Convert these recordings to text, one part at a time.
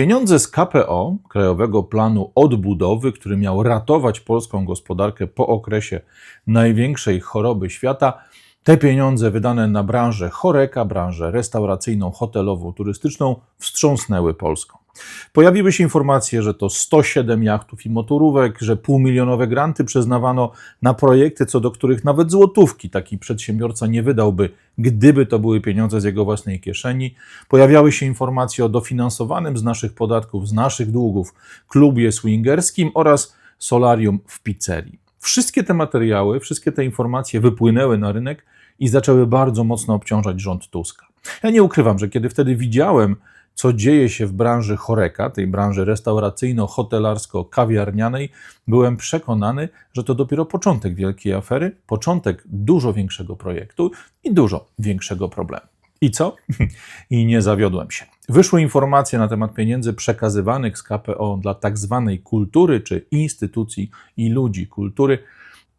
Pieniądze z KPO, Krajowego Planu Odbudowy, który miał ratować polską gospodarkę po okresie największej choroby świata, te pieniądze wydane na branżę choreka, branżę restauracyjną, hotelową, turystyczną wstrząsnęły Polską. Pojawiły się informacje, że to 107 jachtów i motorówek, że półmilionowe granty przyznawano na projekty, co do których nawet złotówki taki przedsiębiorca nie wydałby, gdyby to były pieniądze z jego własnej kieszeni. Pojawiały się informacje o dofinansowanym z naszych podatków, z naszych długów klubie swingerskim oraz solarium w pizzerii. Wszystkie te materiały, wszystkie te informacje wypłynęły na rynek i zaczęły bardzo mocno obciążać rząd Tuska. Ja nie ukrywam, że kiedy wtedy widziałem, co dzieje się w branży choreka, tej branży restauracyjno-hotelarsko-kawiarnianej, byłem przekonany, że to dopiero początek wielkiej afery, początek dużo większego projektu i dużo większego problemu. I co? I nie zawiodłem się. Wyszły informacje na temat pieniędzy przekazywanych z KPO dla tak zwanej kultury, czy instytucji i ludzi kultury.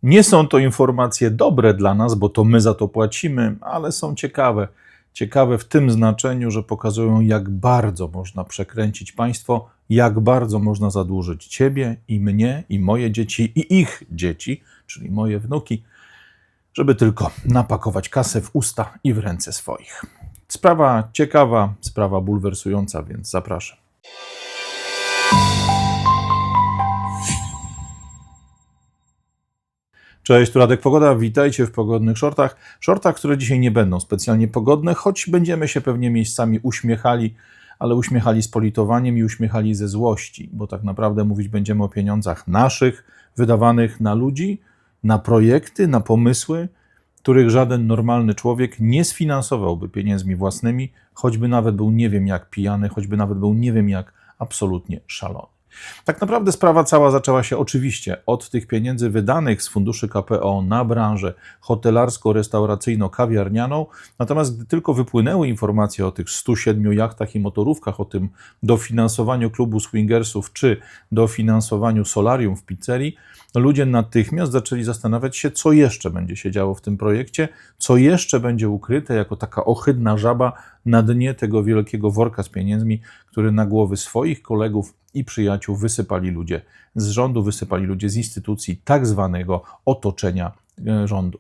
Nie są to informacje dobre dla nas, bo to my za to płacimy, ale są ciekawe. Ciekawe w tym znaczeniu, że pokazują, jak bardzo można przekręcić państwo, jak bardzo można zadłużyć ciebie i mnie, i moje dzieci, i ich dzieci, czyli moje wnuki, żeby tylko napakować kasę w usta i w ręce swoich. Sprawa ciekawa, sprawa bulwersująca, więc zapraszam. Cześć, tu Radek Pogoda, witajcie w pogodnych shortach. Shortach, które dzisiaj nie będą specjalnie pogodne, choć będziemy się pewnie miejscami uśmiechali, ale uśmiechali z politowaniem i uśmiechali ze złości, bo tak naprawdę mówić będziemy o pieniądzach naszych, wydawanych na ludzi, na projekty, na pomysły, których żaden normalny człowiek nie sfinansowałby pieniędzmi własnymi, choćby nawet był nie wiem jak pijany, choćby nawet był nie wiem jak absolutnie szalony. Tak naprawdę sprawa cała zaczęła się oczywiście od tych pieniędzy wydanych z funduszy KPO na branżę hotelarsko-restauracyjno-kawiarnianą. Natomiast gdy tylko wypłynęły informacje o tych 107 jachtach i motorówkach, o tym dofinansowaniu klubu swingersów czy dofinansowaniu solarium w pizzerii, ludzie natychmiast zaczęli zastanawiać się, co jeszcze będzie się działo w tym projekcie, co jeszcze będzie ukryte jako taka ohydna żaba na dnie tego wielkiego worka z pieniędzmi, który na głowy swoich kolegów i przyjaciół wysypali ludzie z rządu, wysypali ludzie z instytucji tak zwanego otoczenia e, rządu.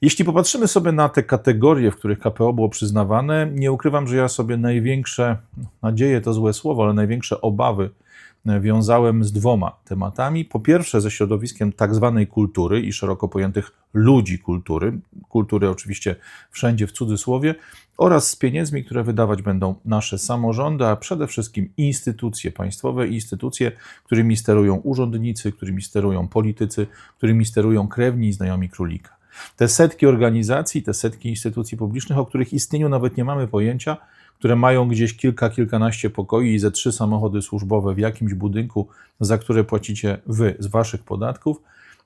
Jeśli popatrzymy sobie na te kategorie, w których KPO było przyznawane, nie ukrywam, że ja sobie największe, nadzieję to złe słowo, ale największe obawy wiązałem z dwoma tematami. Po pierwsze, ze środowiskiem tak zwanej kultury i szeroko pojętych ludzi kultury, kultury oczywiście wszędzie w cudzysłowie, oraz z pieniędzmi, które wydawać będą nasze samorządy, a przede wszystkim instytucje państwowe, instytucje, którymi sterują urzędnicy, którymi sterują politycy, którymi sterują krewni i znajomi królika. Te setki organizacji, te setki instytucji publicznych, o których istnieniu nawet nie mamy pojęcia, które mają gdzieś kilka, kilkanaście pokoi i ze trzy samochody służbowe w jakimś budynku, za które płacicie wy z waszych podatków,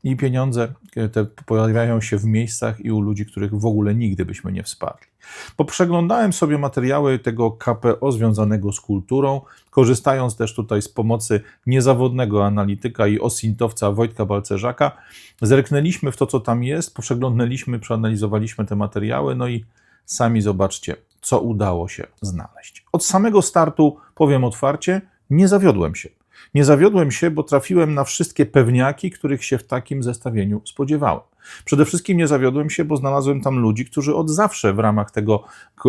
i pieniądze te pojawiają się w miejscach i u ludzi, których w ogóle nigdy byśmy nie wsparli. Poprzeglądałem sobie materiały tego KPO związanego z kulturą, korzystając też tutaj z pomocy niezawodnego analityka i osintowca Wojtka Balcerzaka. Zerknęliśmy w to, co tam jest, poprzeglądnęliśmy, przeanalizowaliśmy te materiały, no i sami zobaczcie, co udało się znaleźć. Od samego startu, powiem otwarcie, nie zawiodłem się. Nie zawiodłem się, bo trafiłem na wszystkie pewniaki, których się w takim zestawieniu spodziewałem. Przede wszystkim nie zawiodłem się, bo znalazłem tam ludzi, którzy od zawsze w ramach tego,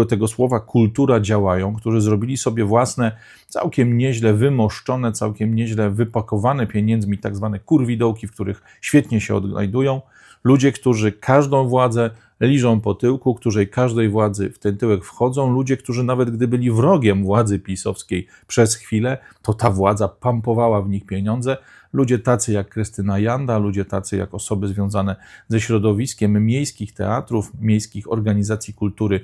tego słowa kultura działają, którzy zrobili sobie własne, całkiem nieźle wymoszczone, całkiem nieźle wypakowane pieniędzmi tak zwane kurwidołki, w których świetnie się odnajdują. Ludzie, którzy każdą władzę liżą po tyłku, którzy każdej władzy w ten tyłek wchodzą, ludzie, którzy nawet gdy byli wrogiem władzy pisowskiej przez chwilę, to ta władza pampowała w nich pieniądze. Ludzie tacy jak Krystyna Janda, ludzie tacy jak osoby związane ze środowiskiem miejskich teatrów, miejskich organizacji kultury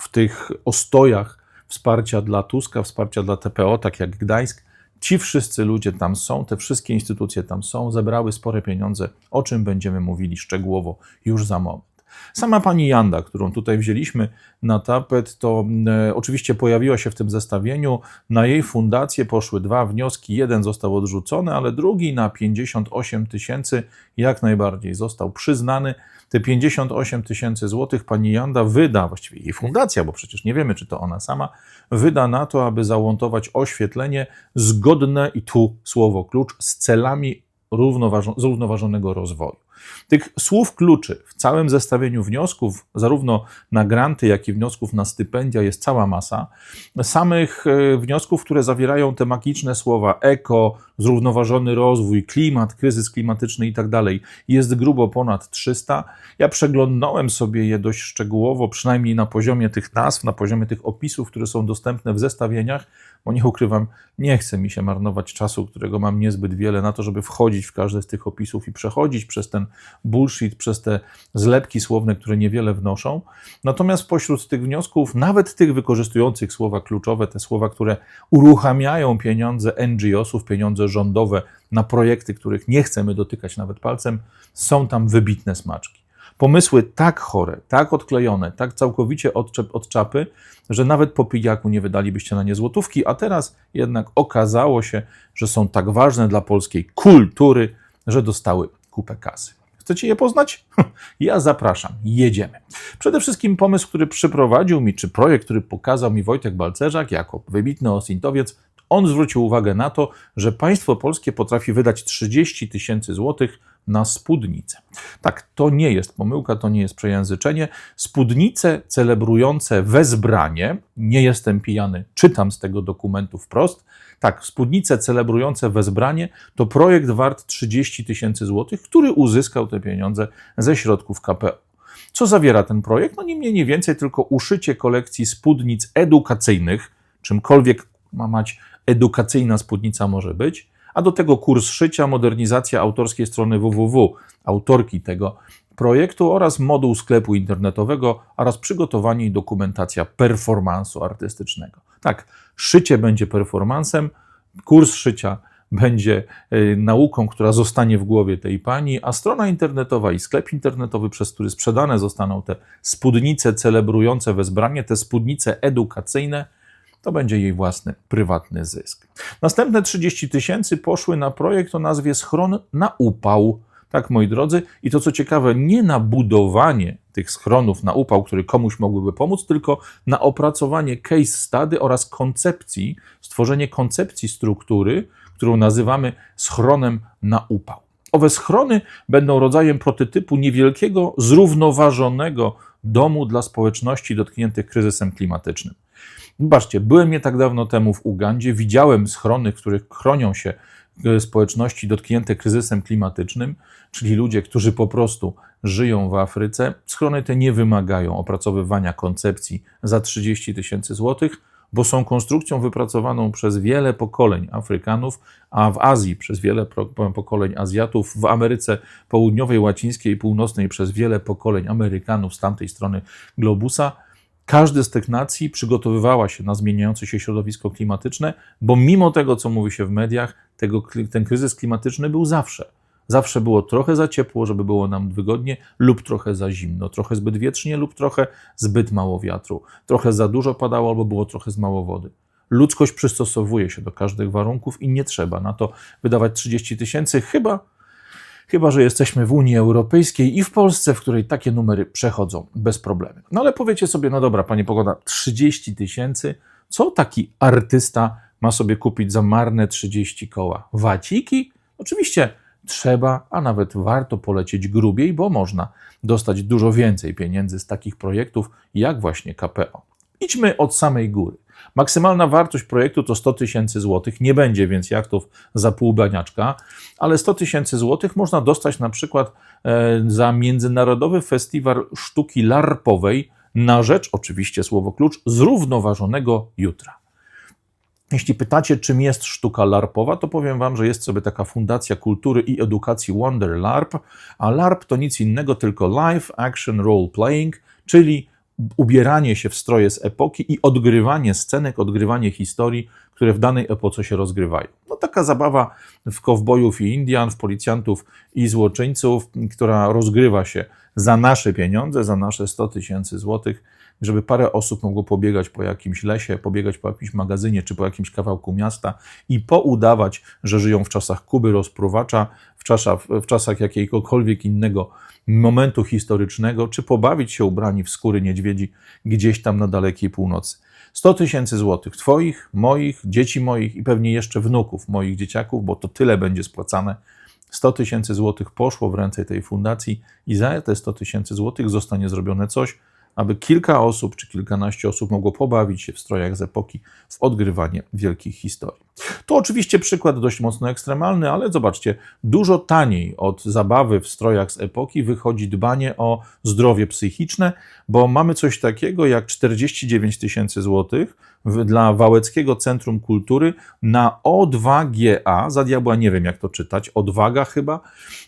w tych ostojach wsparcia dla Tuska, wsparcia dla TPO, tak jak Gdańsk, Ci wszyscy ludzie tam są, te wszystkie instytucje tam są, zebrały spore pieniądze, o czym będziemy mówili szczegółowo już za moment. Sama pani Janda, którą tutaj wzięliśmy na tapet, to e, oczywiście pojawiła się w tym zestawieniu. Na jej fundację poszły dwa wnioski. Jeden został odrzucony, ale drugi na 58 tysięcy jak najbardziej został przyznany. Te 58 tysięcy złotych pani Janda wyda, właściwie jej fundacja, bo przecież nie wiemy, czy to ona sama, wyda na to, aby załątować oświetlenie zgodne, i tu słowo klucz, z celami zrównoważonego rozwoju. Tych słów kluczy w całym zestawieniu wniosków, zarówno na granty, jak i wniosków na stypendia, jest cała masa. Samych e, wniosków, które zawierają te magiczne słowa eko, zrównoważony rozwój, klimat, kryzys klimatyczny i tak dalej, jest grubo ponad 300. Ja przeglądnąłem sobie je dość szczegółowo, przynajmniej na poziomie tych nazw, na poziomie tych opisów, które są dostępne w zestawieniach, bo nie ukrywam, nie chce mi się marnować czasu, którego mam niezbyt wiele na to, żeby wchodzić w każdy z tych opisów i przechodzić przez ten bullshit, przez te zlepki słowne, które niewiele wnoszą. Natomiast pośród tych wniosków, nawet tych wykorzystujących słowa kluczowe, te słowa, które uruchamiają pieniądze NGO-sów, pieniądze rządowe na projekty, których nie chcemy dotykać nawet palcem, są tam wybitne smaczki. Pomysły tak chore, tak odklejone, tak całkowicie odczep, od czapy, że nawet po pijaku nie wydalibyście na nie złotówki, a teraz jednak okazało się, że są tak ważne dla polskiej kultury, że dostały kupę kasy. Chcecie je poznać? Ja zapraszam, jedziemy. Przede wszystkim pomysł, który przyprowadził mi, czy projekt, który pokazał mi Wojtek Balcerzak jako wybitny osintowiec, on zwrócił uwagę na to, że państwo polskie potrafi wydać 30 tysięcy złotych na spódnicę. Tak, to nie jest pomyłka, to nie jest przejęzyczenie. Spódnice celebrujące wezbranie, nie jestem pijany, czytam z tego dokumentu wprost. Tak, spódnice celebrujące wezbranie to projekt wart 30 tysięcy złotych, który uzyskał te pieniądze ze środków KPO. Co zawiera ten projekt? No nie mniej, nie więcej, tylko uszycie kolekcji spódnic edukacyjnych, czymkolwiek ma mać edukacyjna spódnica może być, a do tego kurs szycia, modernizacja autorskiej strony www, autorki tego projektu oraz moduł sklepu internetowego oraz przygotowanie i dokumentacja performansu artystycznego. Tak, szycie będzie performansem, kurs szycia będzie e, nauką, która zostanie w głowie tej pani, a strona internetowa i sklep internetowy, przez który sprzedane zostaną te spódnice celebrujące wezbranie, te spódnice edukacyjne, to będzie jej własny, prywatny zysk. Następne 30 tysięcy poszły na projekt o nazwie Schron na upał. Tak, moi drodzy, i to co ciekawe, nie na budowanie tych schronów na upał, który komuś mogłyby pomóc, tylko na opracowanie case study oraz koncepcji, stworzenie koncepcji struktury, którą nazywamy schronem na upał. Owe schrony będą rodzajem prototypu niewielkiego, zrównoważonego domu dla społeczności dotkniętych kryzysem klimatycznym. Zobaczcie, byłem nie tak dawno temu w Ugandzie, widziałem schrony, w których chronią się e, społeczności dotknięte kryzysem klimatycznym, czyli ludzie, którzy po prostu żyją w Afryce. Schrony te nie wymagają opracowywania koncepcji za 30 tysięcy złotych, bo są konstrukcją wypracowaną przez wiele pokoleń Afrykanów, a w Azji przez wiele pokoleń Azjatów, w Ameryce Południowej, Łacińskiej i Północnej przez wiele pokoleń Amerykanów z tamtej strony globusa Każdy z tych nacji przygotowywała się na zmieniające się środowisko klimatyczne, bo mimo tego, co mówi się w mediach, tego, ten kryzys klimatyczny był zawsze. Zawsze było trochę za ciepło, żeby było nam wygodnie, lub trochę za zimno, trochę zbyt wietrznie, lub trochę zbyt mało wiatru, trochę za dużo padało, albo było trochę za mało wody. Ludzkość przystosowuje się do każdych warunków i nie trzeba na to wydawać 30 tysięcy, chyba Chyba, że jesteśmy w Unii Europejskiej i w Polsce, w której takie numery przechodzą bez problemu. No ale powiecie sobie, no dobra, panie Pogoda, 30 tysięcy, co taki artysta ma sobie kupić za marne 30 koła? Waciki? Oczywiście trzeba, a nawet warto polecieć grubiej, bo można dostać dużo więcej pieniędzy z takich projektów jak właśnie KPO. Idźmy od samej góry. Maksymalna wartość projektu to 100 tysięcy złotych. Nie będzie więc jachtów za pół baniaczka, ale 100 tysięcy złotych można dostać na przykład e, za Międzynarodowy Festiwal Sztuki Larpowej na rzecz, oczywiście słowo klucz, zrównoważonego jutra. Jeśli pytacie, czym jest sztuka larpowa, to powiem Wam, że jest sobie taka Fundacja Kultury i Edukacji Wonder LARP, a LARP to nic innego tylko Live Action Role Playing, czyli ubieranie się w stroje z epoki i odgrywanie scenek, odgrywanie historii, które w danej epoce się rozgrywają. No taka zabawa w kowbojów i Indian, w policjantów i złoczyńców, która rozgrywa się za nasze pieniądze, za nasze 100 tysięcy złotych, żeby parę osób mogło pobiegać po jakimś lesie, pobiegać po jakimś magazynie czy po jakimś kawałku miasta i poudawać, że żyją w czasach Kuby rozpruwacza, w czasach, w czasach jakiegokolwiek innego momentu historycznego, czy pobawić się ubrani w skóry niedźwiedzi gdzieś tam na dalekiej północy. 100 tysięcy złotych Twoich, moich, dzieci moich i pewnie jeszcze wnuków moich dzieciaków, bo to tyle będzie spłacane. 100 tysięcy złotych poszło w ręce tej fundacji i za te 100 tysięcy złotych zostanie zrobione coś, aby kilka osób czy kilkanaście osób mogło pobawić się w strojach z epoki w odgrywanie wielkich historii. To oczywiście przykład dość mocno ekstremalny, ale zobaczcie, dużo taniej od zabawy w strojach z epoki wychodzi dbanie o zdrowie psychiczne, bo mamy coś takiego jak 49 tysięcy złotych dla Wałeckiego Centrum Kultury na O2GA, za diabła nie wiem jak to czytać, odwaga chyba,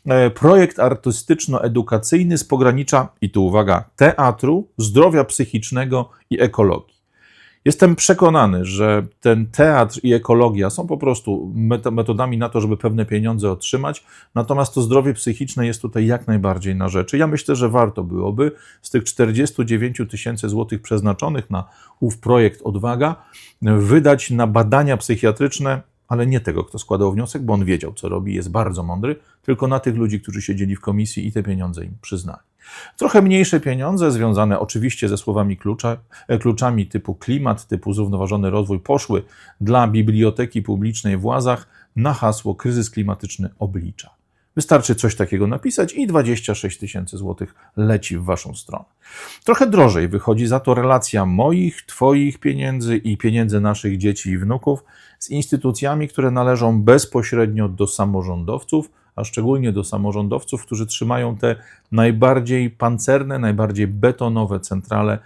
e, projekt artystyczno-edukacyjny z pogranicza, i tu uwaga, teatru, zdrowia psychicznego i ekologii. Jestem przekonany, że ten teatr i ekologia są po prostu metodami na to, żeby pewne pieniądze otrzymać, natomiast to zdrowie psychiczne jest tutaj jak najbardziej na rzeczy. Ja myślę, że warto byłoby z tych 49 tysięcy złotych przeznaczonych na ów projekt Odwaga wydać na badania psychiatryczne ale nie tego, kto składał wniosek, bo on wiedział, co robi, jest bardzo mądry, tylko na tych ludzi, którzy siedzieli w komisji i te pieniądze im przyznali. Trochę mniejsze pieniądze, związane oczywiście ze słowami klucza, e, kluczami typu klimat, typu zrównoważony rozwój, poszły dla biblioteki publicznej w Łazach na hasło kryzys klimatyczny oblicza. Wystarczy coś takiego napisać i 26 tysięcy złotych leci w waszą stronę. Trochę drożej wychodzi za to relacja moich, twoich pieniędzy i pieniędzy naszych dzieci i wnuków z instytucjami, które należą bezpośrednio do samorządowców, a szczególnie do samorządowców, którzy trzymają te najbardziej pancerne, najbardziej betonowe centrale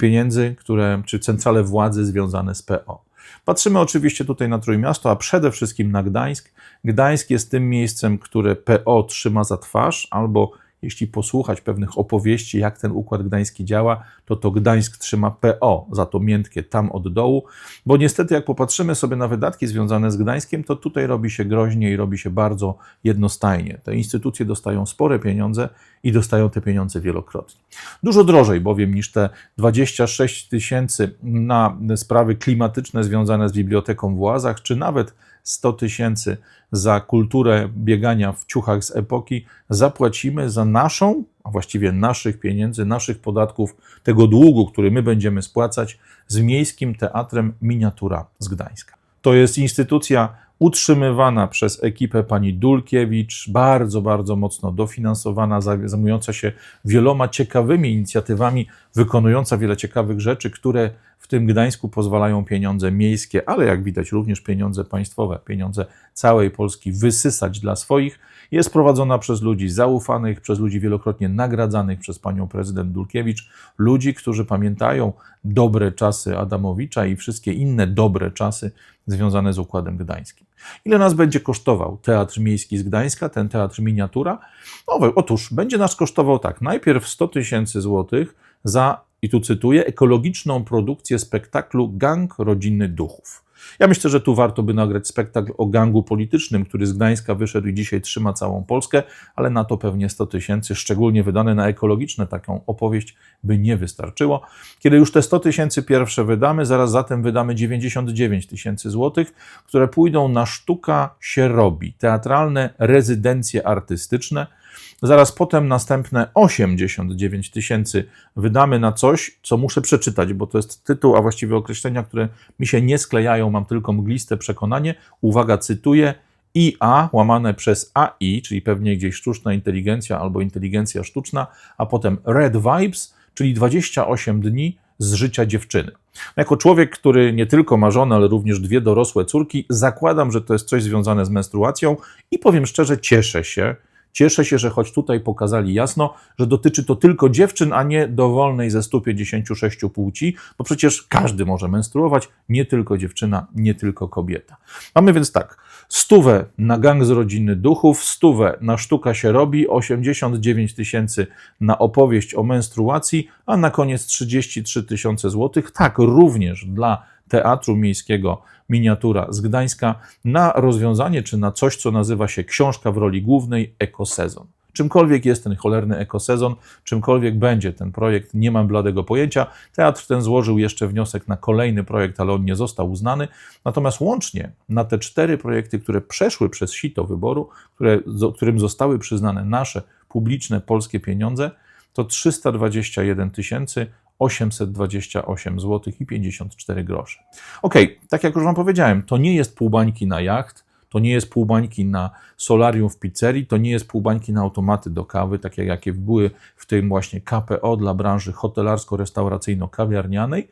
pieniędzy, które, czy centrale władzy związane z PO. Patrzymy oczywiście tutaj na Trójmiasto, a przede wszystkim na Gdańsk. Gdańsk jest tym miejscem, które PO trzyma za twarz, albo jeśli posłuchać pewnych opowieści, jak ten układ gdański działa, to to Gdańsk trzyma PO za to miętkie tam od dołu, bo niestety jak popatrzymy sobie na wydatki związane z Gdańskiem, to tutaj robi się groźnie i robi się bardzo jednostajnie. Te instytucje dostają spore pieniądze i dostają te pieniądze wielokrotnie. Dużo drożej bowiem niż te 26 tysięcy na sprawy klimatyczne związane z biblioteką w Łazach, czy nawet 100 tysięcy za kulturę biegania w ciuchach z epoki, zapłacimy za naszą, a właściwie naszych pieniędzy, naszych podatków, tego długu, który my będziemy spłacać z Miejskim Teatrem Miniatura z Gdańska. To jest instytucja utrzymywana przez ekipę pani Dulkiewicz, bardzo, bardzo mocno dofinansowana, zajmująca się wieloma ciekawymi inicjatywami, wykonująca wiele ciekawych rzeczy, które w tym Gdańsku pozwalają pieniądze miejskie, ale jak widać również pieniądze państwowe, pieniądze całej Polski wysysać dla swoich. Jest prowadzona przez ludzi zaufanych, przez ludzi wielokrotnie nagradzanych przez panią prezydent Dulkiewicz, ludzi, którzy pamiętają dobre czasy Adamowicza i wszystkie inne dobre czasy związane z Układem Gdańskim. Ile nas będzie kosztował Teatr Miejski z Gdańska, ten teatr miniatura? No, otóż będzie nas kosztował tak, najpierw 100 tysięcy złotych za, i tu cytuję, ekologiczną produkcję spektaklu Gang Rodziny Duchów. Ja myślę, że tu warto by nagrać spektakl o gangu politycznym, który z Gdańska wyszedł i dzisiaj trzyma całą Polskę, ale na to pewnie 100 tysięcy, szczególnie wydane na ekologiczne taką opowieść, by nie wystarczyło. Kiedy już te 100 tysięcy pierwsze wydamy, zaraz zatem wydamy 99 tysięcy złotych, które pójdą na sztuka się robi, teatralne rezydencje artystyczne, Zaraz potem następne 89 tysięcy wydamy na coś, co muszę przeczytać, bo to jest tytuł, a właściwie określenia, które mi się nie sklejają, mam tylko mgliste przekonanie. Uwaga, cytuję. IA łamane przez AI, czyli pewnie gdzieś sztuczna inteligencja albo inteligencja sztuczna, a potem Red Vibes, czyli 28 dni z życia dziewczyny. Jako człowiek, który nie tylko ma żonę, ale również dwie dorosłe córki, zakładam, że to jest coś związane z menstruacją i powiem szczerze, cieszę się, Cieszę się, że choć tutaj pokazali jasno, że dotyczy to tylko dziewczyn, a nie dowolnej ze 156 płci, bo przecież każdy może menstruować, nie tylko dziewczyna, nie tylko kobieta. Mamy więc tak, stówę na gang z rodziny duchów, stówę na sztuka się robi, 89 tysięcy na opowieść o menstruacji, a na koniec 33 tysiące złotych, tak również dla Teatru Miejskiego Miniatura z Gdańska na rozwiązanie czy na coś, co nazywa się książka w roli głównej Ekosezon. Czymkolwiek jest ten cholerny ekosezon, czymkolwiek będzie ten projekt, nie mam bladego pojęcia. Teatr ten złożył jeszcze wniosek na kolejny projekt, ale on nie został uznany. Natomiast łącznie na te cztery projekty, które przeszły przez sito wyboru, które, którym zostały przyznane nasze publiczne polskie pieniądze, to 321 828 zł i 54 grosze. Ok, tak jak już Wam powiedziałem, to nie jest pół bańki na jacht, to nie jest pół bańki na solarium w pizzerii, to nie jest pół bańki na automaty do kawy, takie jakie były w tym właśnie KPO dla branży hotelarsko-restauracyjno-kawiarnianej,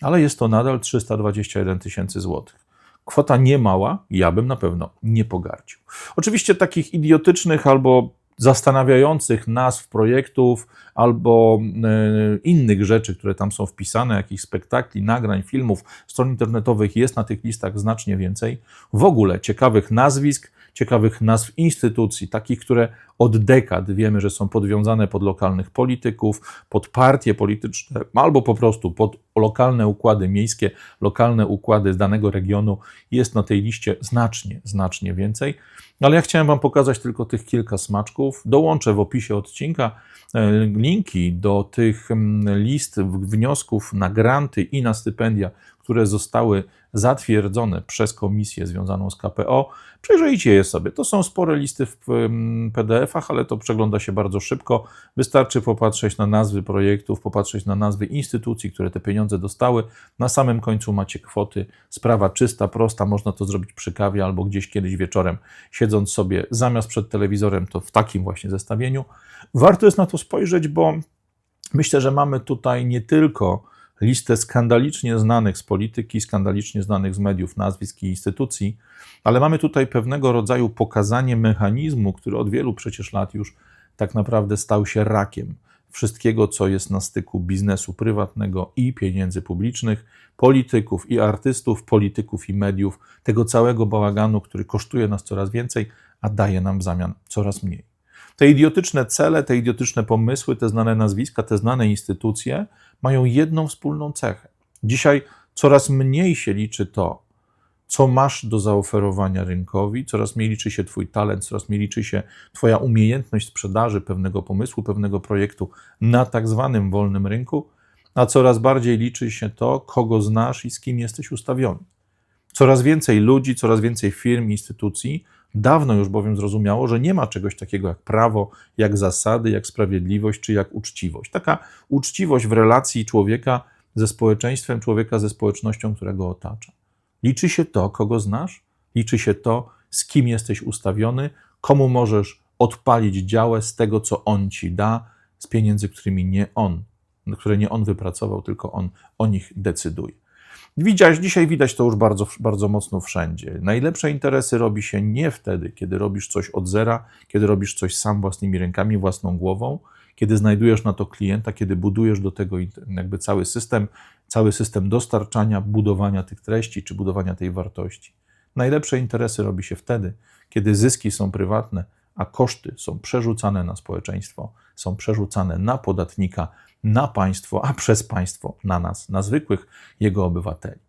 ale jest to nadal 321 tysięcy złotych. Kwota niemała, ja bym na pewno nie pogardził. Oczywiście takich idiotycznych albo zastanawiających nazw projektów albo e, innych rzeczy, które tam są wpisane, jakichś spektakli, nagrań, filmów, stron internetowych jest na tych listach znacznie więcej. W ogóle ciekawych nazwisk, ciekawych nazw instytucji, takich, które od dekad wiemy, że są podwiązane pod lokalnych polityków, pod partie polityczne, albo po prostu pod lokalne układy miejskie, lokalne układy z danego regionu, jest na tej liście znacznie, znacznie więcej. Ale ja chciałem Wam pokazać tylko tych kilka smaczków. Dołączę w opisie odcinka e, linki do tych mm, list wniosków na granty i na stypendia, które zostały zatwierdzone przez komisję związaną z KPO. Przejrzyjcie je sobie. To są spore listy w PDF-ach, ale to przegląda się bardzo szybko. Wystarczy popatrzeć na nazwy projektów, popatrzeć na nazwy instytucji, które te pieniądze dostały. Na samym końcu macie kwoty. Sprawa czysta, prosta. Można to zrobić przy kawie albo gdzieś kiedyś wieczorem, siedząc sobie zamiast przed telewizorem, to w takim właśnie zestawieniu. Warto jest na to spojrzeć, bo myślę, że mamy tutaj nie tylko listę skandalicznie znanych z polityki, skandalicznie znanych z mediów, nazwisk i instytucji, ale mamy tutaj pewnego rodzaju pokazanie mechanizmu, który od wielu przecież lat już tak naprawdę stał się rakiem wszystkiego, co jest na styku biznesu prywatnego i pieniędzy publicznych, polityków i artystów, polityków i mediów, tego całego bałaganu, który kosztuje nas coraz więcej, a daje nam w zamian coraz mniej. Te idiotyczne cele, te idiotyczne pomysły, te znane nazwiska, te znane instytucje mają jedną wspólną cechę. Dzisiaj coraz mniej się liczy to, co masz do zaoferowania rynkowi, coraz mniej liczy się Twój talent, coraz mniej liczy się Twoja umiejętność sprzedaży pewnego pomysłu, pewnego projektu na tak zwanym wolnym rynku, a coraz bardziej liczy się to, kogo znasz i z kim jesteś ustawiony. Coraz więcej ludzi, coraz więcej firm, instytucji dawno już bowiem zrozumiało, że nie ma czegoś takiego jak prawo, jak zasady, jak sprawiedliwość czy jak uczciwość. Taka uczciwość w relacji człowieka ze społeczeństwem, człowieka ze społecznością, która go otacza. Liczy się to, kogo znasz, liczy się to, z kim jesteś ustawiony, komu możesz odpalić działę z tego, co on ci da, z pieniędzy, którymi nie on, które nie on wypracował, tylko on o nich decyduje. Widziałeś, dzisiaj widać to już bardzo, bardzo mocno wszędzie. Najlepsze interesy robi się nie wtedy, kiedy robisz coś od zera, kiedy robisz coś sam własnymi rękami, własną głową, kiedy znajdujesz na to klienta, kiedy budujesz do tego jakby cały system, cały system dostarczania, budowania tych treści czy budowania tej wartości. Najlepsze interesy robi się wtedy, kiedy zyski są prywatne, a koszty są przerzucane na społeczeństwo, są przerzucane na podatnika, na państwo, a przez państwo na nas, na zwykłych jego obywateli.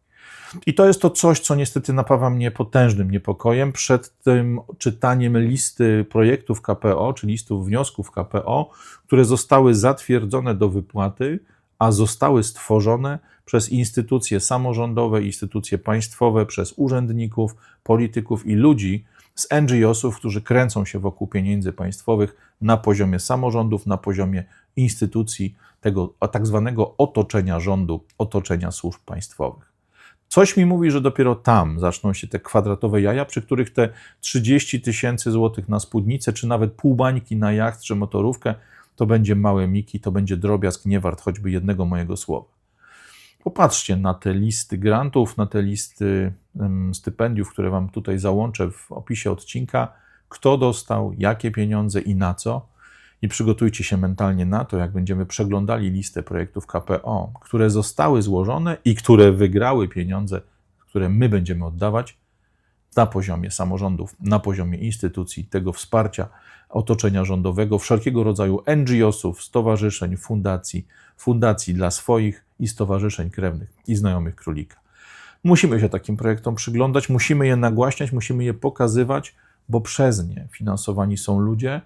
I to jest to coś, co niestety napawa mnie potężnym niepokojem przed tym czytaniem listy projektów KPO, czy listów wniosków KPO, które zostały zatwierdzone do wypłaty, a zostały stworzone przez instytucje samorządowe, instytucje państwowe, przez urzędników, polityków i ludzi z NGO-sów, którzy kręcą się wokół pieniędzy państwowych na poziomie samorządów, na poziomie instytucji, tego tak zwanego otoczenia rządu, otoczenia służb państwowych. Coś mi mówi, że dopiero tam zaczną się te kwadratowe jaja, przy których te 30 tysięcy złotych na spódnicę, czy nawet pół bańki na jacht czy motorówkę, to będzie małe miki, to będzie drobiazg nie wart choćby jednego mojego słowa. Popatrzcie na te listy grantów, na te listy stypendiów, które Wam tutaj załączę w opisie odcinka, kto dostał, jakie pieniądze i na co? I przygotujcie się mentalnie na to, jak będziemy przeglądali listę projektów KPO, które zostały złożone i które wygrały pieniądze, które my będziemy oddawać na poziomie samorządów, na poziomie instytucji, tego wsparcia otoczenia rządowego, wszelkiego rodzaju NGO-sów, stowarzyszeń, fundacji, fundacji dla swoich i stowarzyszeń krewnych i znajomych królika. Musimy się takim projektom przyglądać, musimy je nagłaśniać, musimy je pokazywać, bo przez nie finansowani są ludzie,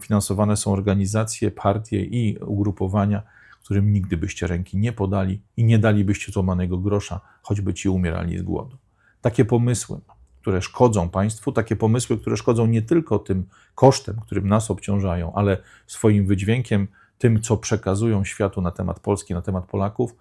finansowane są organizacje, partie i ugrupowania, którym nigdy byście ręki nie podali i nie dalibyście złamanego grosza, choćby ci umierali z głodu. Takie pomysły, które szkodzą państwu, takie pomysły, które szkodzą nie tylko tym kosztem, którym nas obciążają, ale swoim wydźwiękiem, tym, co przekazują światu na temat Polski, na temat Polaków,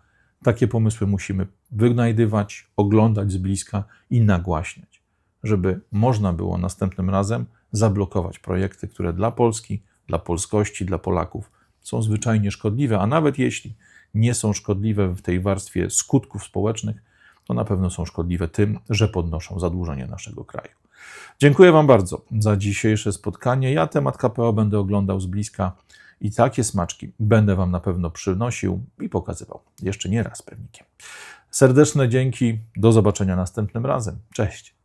takie pomysły musimy wynajdywać, oglądać z bliska i nagłaśniać, żeby można było następnym razem zablokować projekty, które dla Polski, dla polskości, dla Polaków są zwyczajnie szkodliwe, a nawet jeśli nie są szkodliwe w tej warstwie skutków społecznych, to na pewno są szkodliwe tym, że podnoszą zadłużenie naszego kraju. Dziękuję Wam bardzo za dzisiejsze spotkanie. Ja temat KPO będę oglądał z bliska i takie smaczki będę Wam na pewno przynosił i pokazywał. Jeszcze nie raz pewnikiem. Serdeczne dzięki. Do zobaczenia następnym razem. Cześć.